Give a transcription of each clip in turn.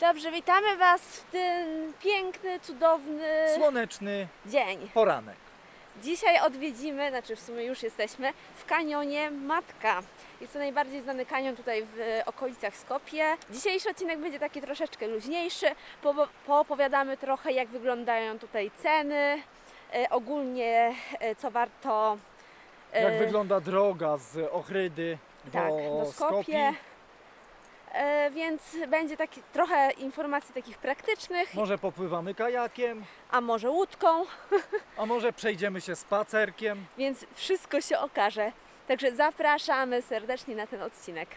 Dobrze, witamy Was w ten piękny, cudowny Słoneczny dzień. poranek. Dzisiaj odwiedzimy, znaczy w sumie już jesteśmy, w kanionie Matka. Jest to najbardziej znany kanion tutaj w okolicach Skopie. Dzisiejszy odcinek będzie taki troszeczkę luźniejszy. Po, poopowiadamy trochę, jak wyglądają tutaj ceny, e, ogólnie e, co warto. e, Jak wygląda droga z Ochrydy tak, do, do Skopie. Skopie. E, więc będzie taki, trochę informacji takich praktycznych, Może popływamy kajakiem, a może łódką. a może przejdziemy się spacerkiem. więc wszystko się okaże. Także zapraszamy serdecznie na ten odcinek.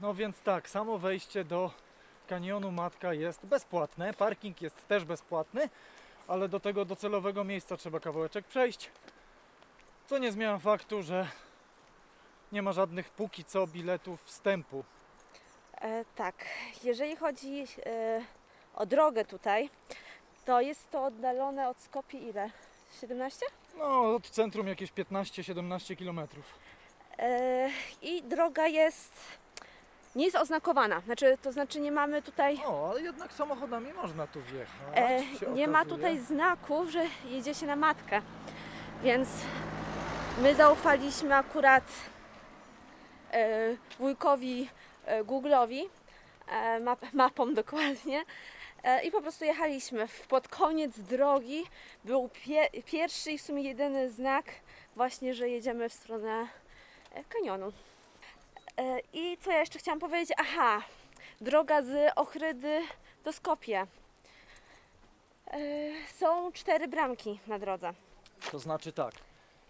No więc tak, samo wejście do kanionu Matka jest bezpłatne, parking jest też bezpłatny, ale do tego docelowego miejsca trzeba kawałeczek przejść. Co nie zmienia faktu, że nie ma żadnych póki co biletów wstępu. E, tak, jeżeli chodzi e, o drogę tutaj, to jest to oddalone od Skopie ile? 17? No, od centrum jakieś 15-17 kilometrów. E, I droga jest, nie jest oznakowana, znaczy, to znaczy nie mamy tutaj, O, ale jednak samochodami można tu wjechać. e, nie ma okazuje. tutaj znaków, że jedzie się na matkę, więc my zaufaliśmy akurat e, wujkowi e, Google'owi, e, map, mapom dokładnie. E, I po prostu jechaliśmy. Pod koniec drogi był pie, pierwszy i w sumie jedyny znak, właśnie, że jedziemy w stronę e, kanionu. E, I co ja jeszcze chciałam powiedzieć? Aha, droga z Ochrydy do Skopie. E, Są cztery bramki na drodze. To znaczy tak,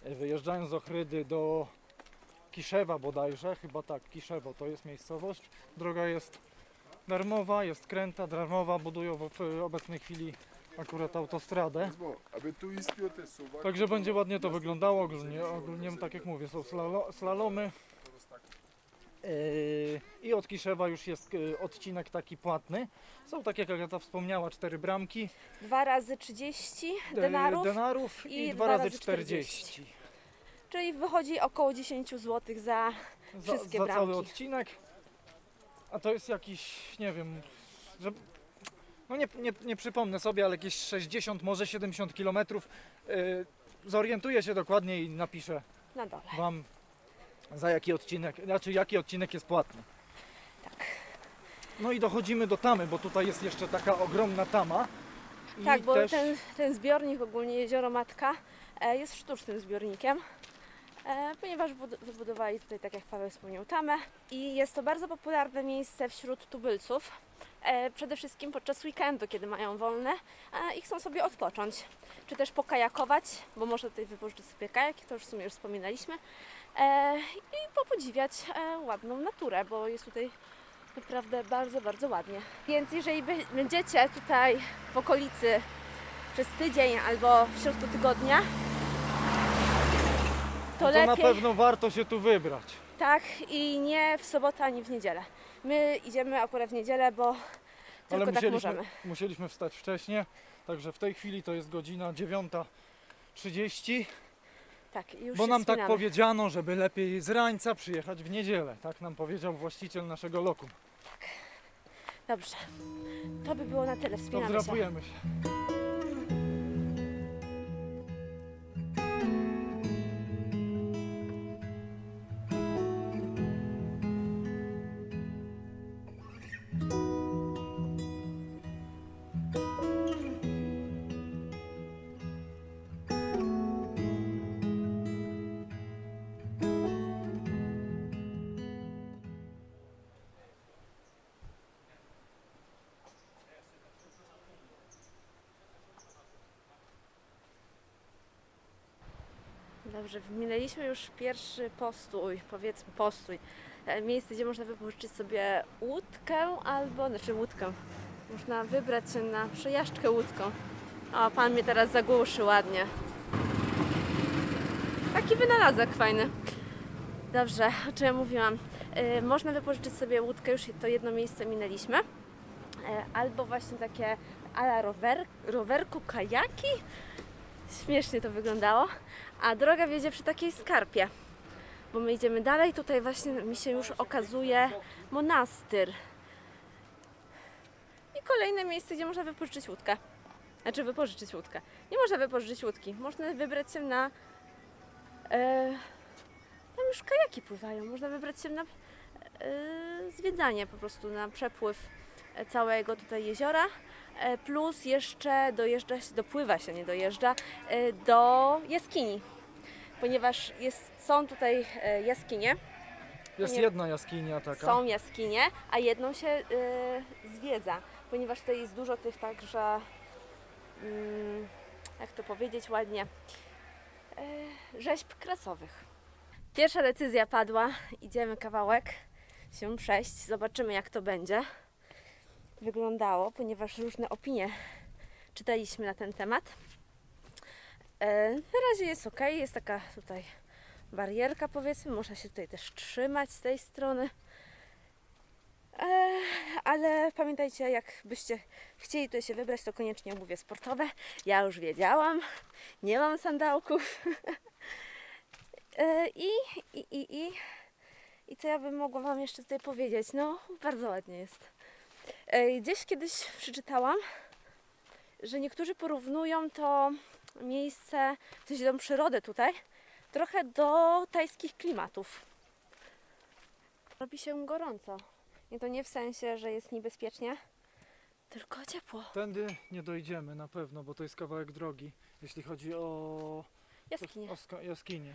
e, wyjeżdżając z Ochrydy do Kiszewa bodajże, chyba tak, Kiszewo to jest miejscowość, droga jest darmowa, jest kręta, darmowa, budują w, obecnej chwili akurat autostradę. Także będzie ładnie to wyglądało, ogólnie, ogólnie tak jak mówię, są slalo, slalomy. Yy, I od Kiszewa już jest yy, odcinek taki płatny. Są tak jak Agata wspomniała, cztery bramki. Dwa razy 30 e, denarów, denarów i, i dwa dwa razy razy 40. czyli wychodzi około 10 zł za za, Wszystkie za cały bramki. odcinek. A to jest jakiś, nie wiem, że, no nie, nie, nie przypomnę sobie, ale jakieś 60, może 70 km. Yy, zorientuję się dokładnie i napiszę na dole. Wam za jaki odcinek, znaczy jaki odcinek jest płatny. Tak. No i dochodzimy do tamy, bo tutaj jest jeszcze taka ogromna tama. I Tak, bo też, ten, ten zbiornik, ogólnie jezioro Matka, e, jest sztucznym zbiornikiem, e, ponieważ bud- wybudowali tutaj, tak jak Paweł wspomniał, tamę i jest to bardzo popularne miejsce wśród tubylców. E, przede wszystkim podczas weekendu, kiedy mają wolne e, i chcą sobie odpocząć, czy też pokajakować, bo można tutaj wypożyczyć sobie kajaki, to już w sumie już wspominaliśmy, i popodziwiać e, ładną naturę, bo jest tutaj naprawdę bardzo, bardzo ładnie. Więc jeżeli będziecie tutaj w okolicy przez tydzień albo w środku tygodnia, to, no to na lepiej pewno warto się tu wybrać. tak i nie w sobotę ani w niedzielę. My idziemy akurat w niedzielę, bo tylko Ale tak musieliśmy, możemy. musieliśmy wstać wcześniej, także w tej chwili to jest godzina 9.30. Tak, już Bo się nam tak wspinamy. powiedziano, żeby lepiej z rańca przyjechać w niedzielę. Tak nam powiedział właściciel naszego lokum. Dobrze. To by było na tyle. To Wspinamy się. wdrapujemy się. Dobrze, minęliśmy już pierwszy postój, powiedzmy postój. E, Miejsce, gdzie można wypożyczyć sobie łódkę albo, znaczy łódkę. Można wybrać się na przejażdżkę łódką. O, pan mnie teraz zagłuszy ładnie. Taki wynalazek fajny. Dobrze, o czym ja mówiłam? E, można wypożyczyć sobie łódkę, już to jedno miejsce minęliśmy. E, albo właśnie takie ala rower, rowerku, kajaki Śmiesznie to wyglądało. A droga wiedzie przy takiej skarpie. Bo my idziemy dalej. Tutaj właśnie mi się już okazuje monastyr. I kolejne miejsce, gdzie można wypożyczyć łódkę. Znaczy wypożyczyć łódkę. Nie można wypożyczyć łódki. Można wybrać się na... E, tam już kajaki pływają. Można wybrać się na e, zwiedzanie po prostu, na przepływ całego tutaj jeziora. E, plus jeszcze dojeżdża się, dopływa się, nie dojeżdża, e, do jaskini. Ponieważ jest, są tutaj e, jaskinie, Jest Nie. jedna jaskinia taka. są jaskinie, a jedną się e, zwiedza, ponieważ tutaj jest dużo tych także, mm, jak to powiedzieć ładnie, e, rzeźb krasowych. Pierwsza decyzja padła, idziemy kawałek się przejść, zobaczymy jak to będzie wyglądało, ponieważ różne opinie czytaliśmy na ten temat. E, na razie jest ok, jest taka tutaj barierka powiedzmy, można się tutaj też trzymać z tej strony. E, ale pamiętajcie, jakbyście chcieli tutaj się wybrać, to koniecznie obuwie sportowe. Ja już wiedziałam, nie mam sandałków. E, I, i, i, i, I co ja bym mogła Wam jeszcze tutaj powiedzieć? No, bardzo ładnie jest. Gdzieś kiedyś przeczytałam, że niektórzy porównują to miejsce, w sensie tą przyrodę tutaj, trochę do tajskich klimatów. Robi się gorąco. I to nie w sensie, że jest niebezpiecznie, tylko ciepło. Tędy nie dojdziemy na pewno, bo to jest kawałek drogi, jeśli chodzi o, Jaskinie. o ska- jaskinię.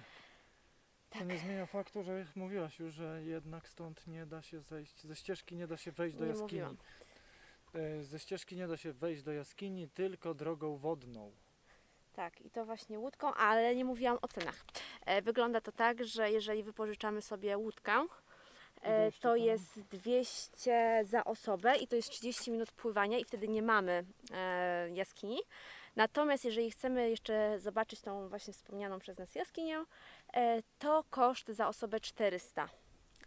To Tak. nie zmienia faktu, że mówiłaś już, że jednak stąd nie da się zejść, ze ścieżki nie da się wejść do Nie jaskini. mówiłam. E, Ze ścieżki nie da się wejść do jaskini tylko drogą wodną. Tak, i to właśnie łódką, ale nie mówiłam o cenach. E, Wygląda to tak, że jeżeli wypożyczamy sobie łódkę, e, Ile jeszcze to tam? jest 200 za osobę i to jest 30 minut pływania i wtedy nie mamy e, jaskini. Natomiast jeżeli chcemy jeszcze zobaczyć tą właśnie wspomnianą przez nas jaskinię, e, to koszt za osobę 400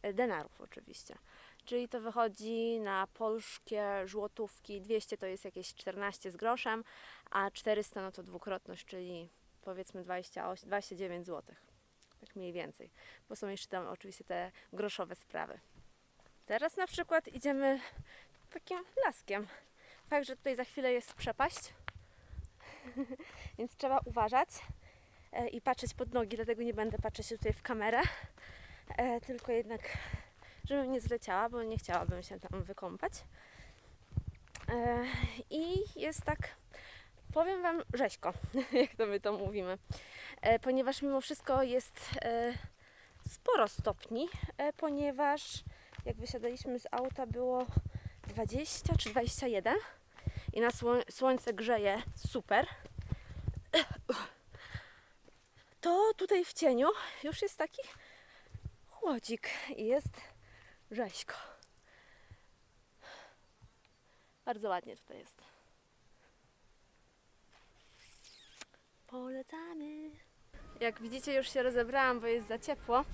e, denarów oczywiście. Czyli to wychodzi na polskie żłotówki, 200 to jest jakieś 14 z groszem, a 400 no to dwukrotność, czyli powiedzmy 28, 29 zł. Tak mniej więcej, bo są jeszcze tam oczywiście te groszowe sprawy. Teraz na przykład idziemy takim laskiem. Fakt, że tutaj za chwilę jest przepaść, więc trzeba uważać e, i patrzeć pod nogi, dlatego nie będę patrzeć tutaj w kamerę, e, tylko jednak, żebym nie zleciała, bo nie chciałabym się tam wykąpać. E, I jest tak, powiem Wam rzeźko, jak to my to mówimy, ponieważ mimo wszystko jest sporo stopni, ponieważ jak wysiadaliśmy z auta było 20 czy 21 i na sło- słońce grzeje super, to tutaj w cieniu już jest taki chłodzik i jest rzeźko. Bardzo ładnie tutaj jest. Polecamy. Jak widzicie, już się rozebrałam, bo jest za ciepło,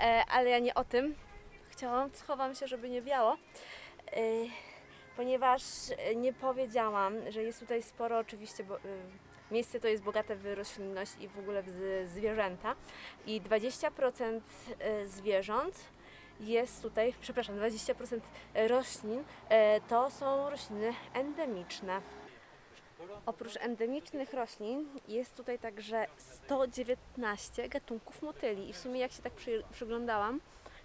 e, ale ja nie o tym. Chciałam, schowam się, żeby nie wiało, e, ponieważ e, nie powiedziałam, że jest tutaj sporo oczywiście, bo, e, miejsce to jest bogate w roślinność i w ogóle w zwierzęta i 20% e, zwierząt jest tutaj, przepraszam, 20% roślin to są rośliny endemiczne. Oprócz endemicznych roślin jest tutaj także 119 gatunków motyli i w sumie jak się tak przy, przyglądałam,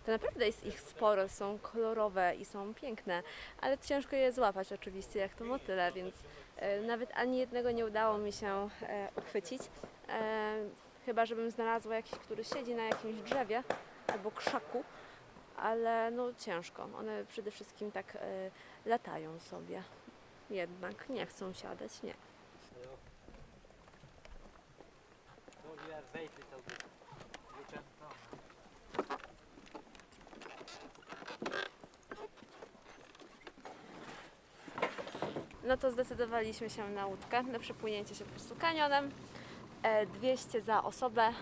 to naprawdę jest ich sporo, są kolorowe i są piękne, ale ciężko je złapać oczywiście jak to motyle, więc e, nawet ani jednego nie udało mi się e, uchwycić. E, chyba, żebym znalazła jakiś, który siedzi na jakimś drzewie albo krzaku, ale no ciężko. One przede wszystkim tak latają sobie. Jednak nie chcą siadać, nie. No to zdecydowaliśmy się na łódkę, na przepłynięcie się po prostu kanionem. E, 200 za osobę,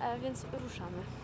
e, więc ruszamy.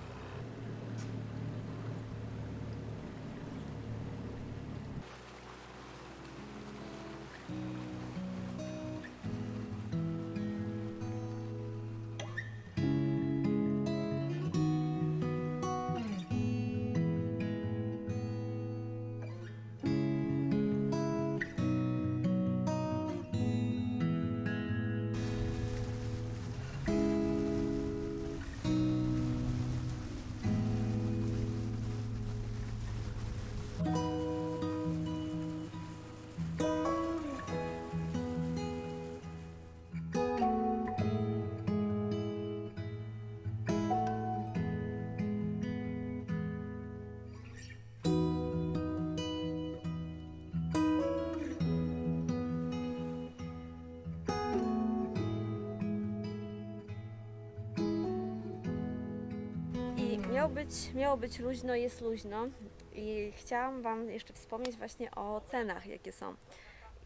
Miało być, miało być luźno, jest luźno i chciałam Wam jeszcze wspomnieć właśnie o cenach, jakie są.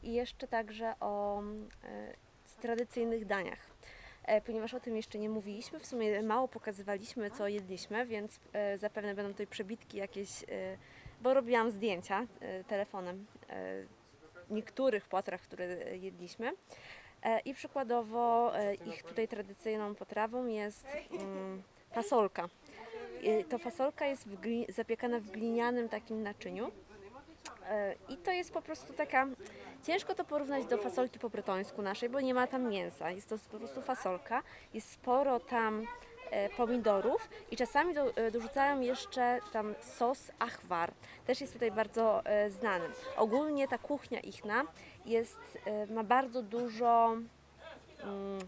I jeszcze także o e, tradycyjnych daniach. E, ponieważ o tym jeszcze nie mówiliśmy, w sumie mało pokazywaliśmy, co jedliśmy, więc e, zapewne będą tutaj przebitki jakieś, e, bo robiłam zdjęcia telefonem e, niektórych potraw, które jedliśmy. E, I przykładowo ich tutaj tradycyjną potrawą jest mm, fasolka. To fasolka jest w zapiekana w glinianym takim naczyniu. E, I to jest po prostu taka. Ciężko to porównać do fasolki po bretońsku naszej, bo nie ma tam mięsa. Jest to po prostu fasolka. Jest sporo tam e, pomidorów i czasami do, e, dorzucają jeszcze tam sos achwar. Też jest tutaj bardzo znany. Ogólnie ta kuchnia ichna jest, ma bardzo dużo mm,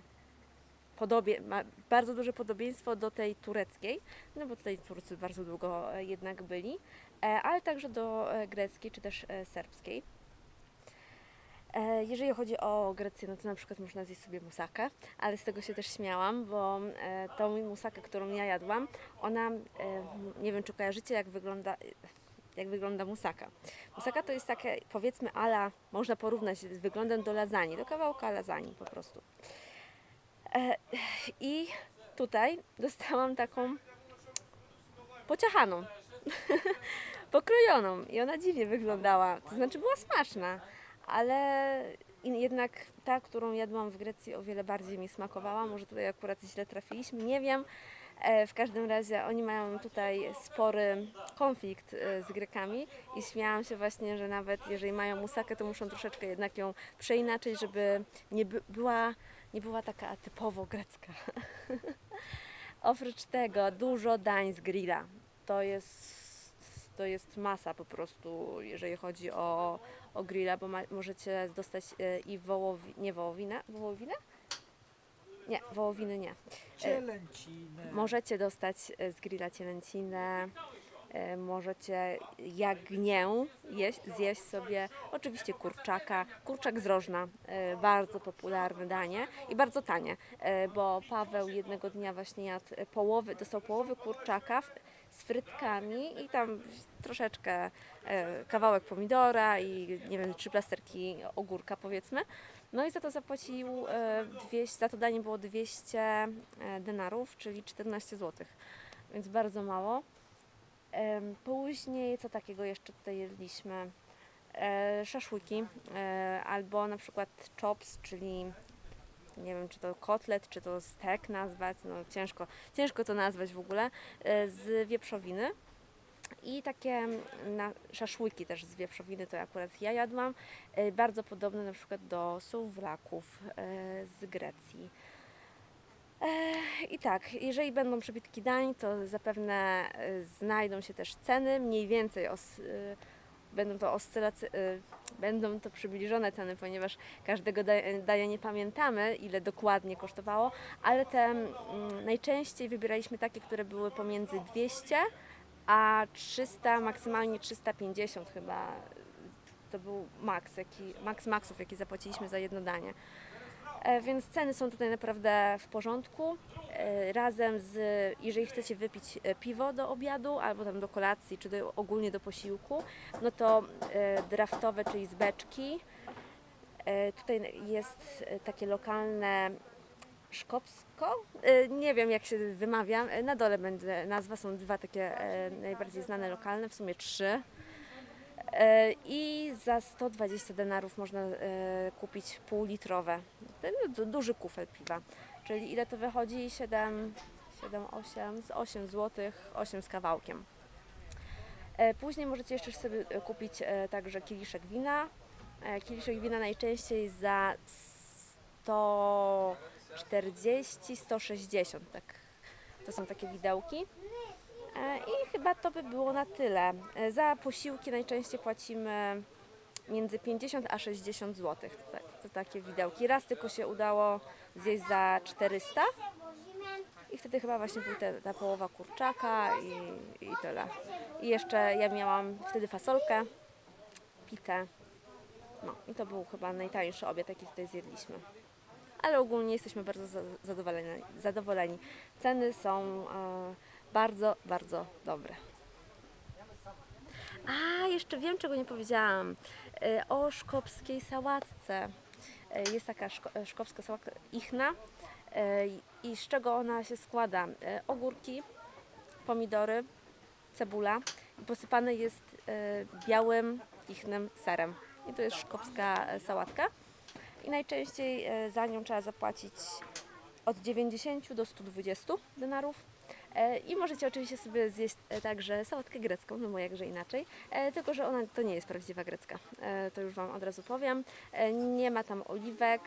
podobie, ma bardzo duże podobieństwo do tej tureckiej, no bo tutaj Turcy bardzo długo e, jednak byli, e, ale także do e, greckiej czy też serbskiej. Jeżeli chodzi o Grecję, no to na przykład można zjeść sobie musakę, ale z tego się też śmiałam, bo tą musakę, którą ja jadłam, ona, nie wiem czy kojarzycie jak wygląda, jak wygląda musaka. Musaka to jest takie powiedzmy ala, można porównać z wyglądem do lasagne, do kawałka lasagne po prostu. E, I tutaj dostałam taką pociachaną, pokrojoną. I ona dziwnie wyglądała, to znaczy była smaczna, ale jednak ta, którą jadłam w Grecji o wiele bardziej mi smakowała, może tutaj akurat źle trafiliśmy, nie wiem. E, W każdym razie oni mają tutaj spory konflikt e, z Grekami i śmiałam się właśnie, że nawet jeżeli mają musakę, to muszą troszeczkę jednak ją przeinaczyć, żeby nie by, była, nie była taka typowo grecka. Oprócz tego dużo dań z grilla. To jest, to jest masa po prostu, jeżeli chodzi o, o grilla, bo ma, możecie dostać e, i wołowi, nie wołowinę, wołowinę? Nie, wołowiny nie. Cielęcinę. Możecie dostać e, z grilla cielęcinę, e, możecie jagnię jeść, zjeść sobie, oczywiście kurczaka, kurczak z rożna, e, bardzo popularne danie i bardzo tanie, e, bo Paweł jednego dnia właśnie jadł połowy, dostał połowę kurczaka z frytkami i tam troszeczkę kawałek pomidora i nie wiem, trzy plasterki ogórka powiedzmy. No i za to zapłacił e, 200, za to danie było 200 e, denarów, czyli 14 zł, więc bardzo mało. Później co takiego jeszcze tutaj jedliśmy? E, Szaszłyki e, albo na przykład chops, czyli nie wiem czy to kotlet, czy to stek nazwać, no ciężko, ciężko to nazwać w ogóle, e, z wieprzowiny. I takie na, szaszłyki też z wieprzowiny, to akurat ja jadłam, bardzo podobne na przykład do sołwraków e, z Grecji. I tak, jeżeli będą przebitki dań, to zapewne e, znajdą się też ceny, mniej więcej os, e, będą to oscylacy, e, będą to przybliżone ceny, ponieważ każdego da- dania nie pamiętamy, ile dokładnie kosztowało, ale te mm, najczęściej wybieraliśmy takie, które były pomiędzy 200 a 300, maksymalnie 350 chyba. To był maks, jaki, maks maksów, jaki zapłaciliśmy za jedno danie. E, Więc ceny są tutaj naprawdę w porządku. E, Razem z, jeżeli chcecie wypić e, piwo do obiadu, albo tam do kolacji, czy do, ogólnie do posiłku, no to draftowe, czyli z beczki. Tutaj jest takie lokalne Szkopsko? Nie wiem jak się wymawia. E, Na dole będzie nazwa, są dwa takie najbardziej znane lokalne, w sumie trzy. E, I za 120 denarów można e, kupić półlitrowe, duży kufel piwa. Czyli ile to wychodzi? 7, 7 8, z 8 zł, 8 z kawałkiem. E, Później możecie jeszcze sobie kupić także kieliszek wina. Kieliszek wina najczęściej za 140, 160, tak. To są takie widełki. E, I chyba to by było na tyle. E, Za posiłki najczęściej płacimy między 50 a 60 zł. To, tak, to takie widełki. Raz tylko się udało zjeść za 400 i wtedy chyba właśnie był te, ta połowa kurczaka i, i tyle. I jeszcze ja miałam wtedy fasolkę, pitę. No i to był chyba najtańszy obiad, jaki tutaj zjedliśmy. Ale ogólnie jesteśmy bardzo za- zadowoleni. zadowoleni. Ceny są e, bardzo, bardzo dobre. A, jeszcze wiem, czego nie powiedziałam. E, O szkopskiej sałatce. E, Jest taka szko- e, szkopska sałatka ichna. I z czego ona się składa? Ogórki, pomidory, cebula i posypane jest białym ichnym serem. I to jest szkopska sałatka. I najczęściej za nią trzeba zapłacić od 90 do 120 denarów. E, I możecie oczywiście sobie zjeść e, także sałatkę grecką, no bo jakże inaczej. E, Tylko, że ona to nie jest prawdziwa grecka. To już Wam od razu powiem. Nie ma tam oliwek.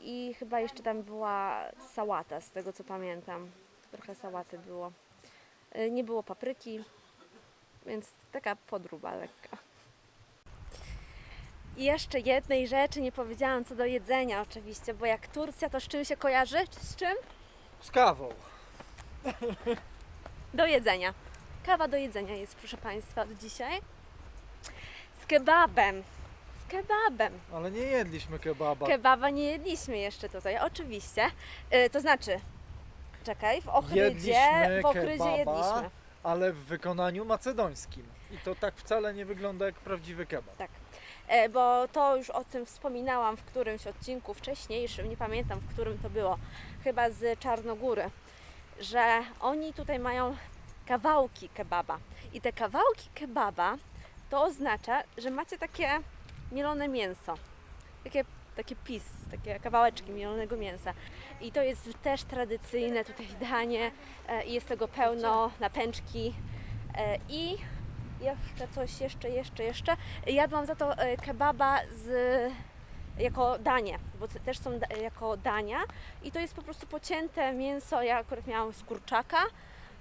I chyba jeszcze tam była sałata, z tego co pamiętam. Trochę sałaty było. Nie było papryki, więc taka podróba lekka. I jeszcze jednej rzeczy nie powiedziałam co do jedzenia oczywiście, bo jak Turcja to z czym się kojarzy? Z czym? Z kawą. Do jedzenia. Kawa do jedzenia jest, proszę Państwa, od dzisiaj. Z kebabem. Z kebabem. Ale nie jedliśmy kebaba. Kebaba nie jedliśmy jeszcze tutaj, oczywiście. Y, to znaczy, czekaj, w Ochrydzie, Jedliśmy w Ochrydzie kebaba. jedliśmy. ale w wykonaniu macedońskim. I to tak wcale nie wygląda jak prawdziwy kebab. E, bo to już o tym wspominałam w którymś odcinku wcześniejszym, nie pamiętam w którym to było, chyba z Czarnogóry, że oni tutaj mają kawałki kebaba. I te kawałki kebaba to oznacza, że macie takie mielone mięso, takie, takie pis, takie kawałeczki mielonego mięsa. I to jest też tradycyjne tutaj danie e, i jest tego pełno na pęczki. E, I jeszcze coś, jeszcze, jeszcze, jeszcze. Jadłam za to e, kebaba z, jako danie, bo też są da, jako dania i to jest po prostu pocięte mięso, ja akurat miałam z kurczaka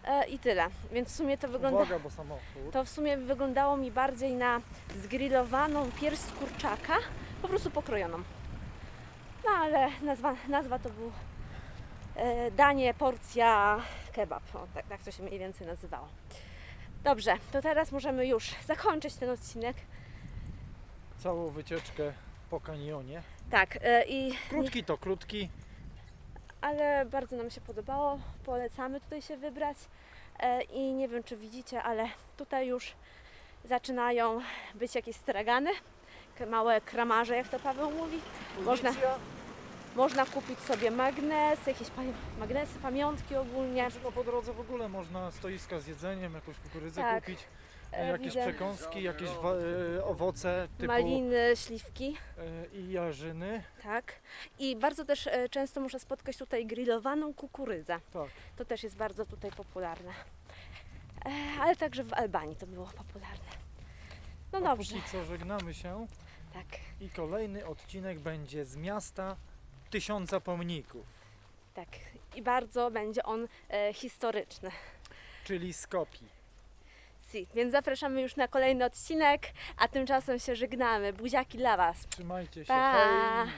e, i tyle, więc w sumie to wygląda, Uwaga, bo samochód. to w sumie wyglądało mi bardziej na zgrillowaną pierś z kurczaka, po prostu pokrojoną. No ale nazwa, nazwa to był e, danie, porcja, kebab, o, tak, tak to się mniej więcej nazywało. Dobrze, to teraz możemy już zakończyć ten odcinek. Całą wycieczkę po kanionie. Tak, e, i Krótki to krótki. ale bardzo nam się podobało. Polecamy tutaj się wybrać. E, I nie wiem, czy widzicie, ale tutaj już zaczynają być jakieś stragany, k- małe kramarze, jak to Paweł mówi. Można- Policja. Można kupić sobie magnes, jakieś pa- magnesy, pamiątki ogólnie. Znaczy, no po drodze w ogóle można stoiska z jedzeniem, jakąś kukurydzę Tak. kupić, jakieś widzę przekąski, jakieś wa- e, owoce typu maliny, śliwki. e, i jarzyny. Tak. I bardzo też e, często można spotkać tutaj grillowaną kukurydzę. Tak. To też jest bardzo tutaj popularne. E, ale także w Albanii to było popularne. No dobrze. póki co żegnamy się Tak. i kolejny odcinek będzie z miasta tysiąca pomników, Tak. I bardzo będzie on e, historyczny. czyli Skopie. Więc zapraszamy już na kolejny odcinek, a tymczasem się żegnamy. Buziaki dla Was. Trzymajcie się. Pa! Hej!